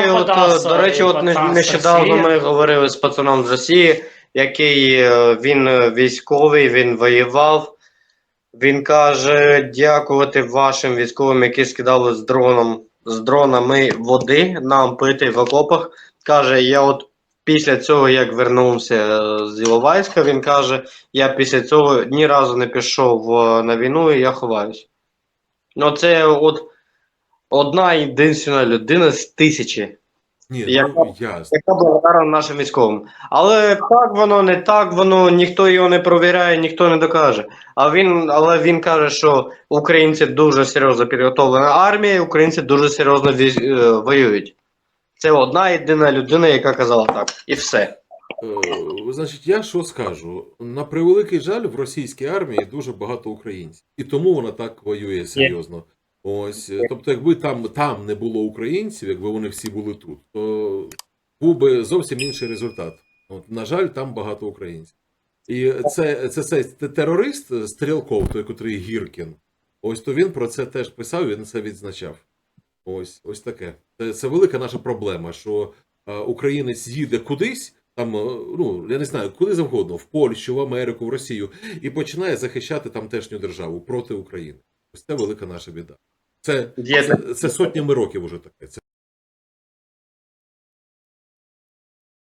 от, до речі, і от не- нещодавно ми говорили з пацаном з Росії, який е, він е, військовий, він воював. Він каже: дякувати вашим військовим, які скидали з дроном з дронами води нам пити в окопах. Каже, я от після цього, як вернувся е, з Іловайська, він каже: я після цього ні разу не пішов е, на війну і я ховаюсь. Ну, це от одна єдина людина з тисячі, Ні, ну ясно. яка благодарна нашим військовим. Але так воно, не так воно, ніхто його не провіряє, ніхто не докаже. А він, але він каже, що українці дуже серйозно підготовлена армія, українці дуже серйозно віз- е, воюють. Це одна єдина людина, яка казала так. І все. Е, Значить, я що скажу? На превеликий жаль, в російській армії дуже багато українців, і тому вона так воює серйозно. Ось, е, тобто, якби там, там не було українців, якби вони всі були тут, то був би зовсім інший результат. От, на жаль, там багато українців. І це, це, це, терорист Стрілков, той, котрий Гіркін. Ось то він про це теж писав, він це відзначав. Ось, ось таке. Це, це велика наша проблема, що е, українець їде кудись, там, е, ну я не знаю, куди завгодно, в Польщу, в Америку, в Росію, і починає захищати тамтешню державу проти України. Ось це велика наша біда. Це, це, це сотнями років уже таке. Це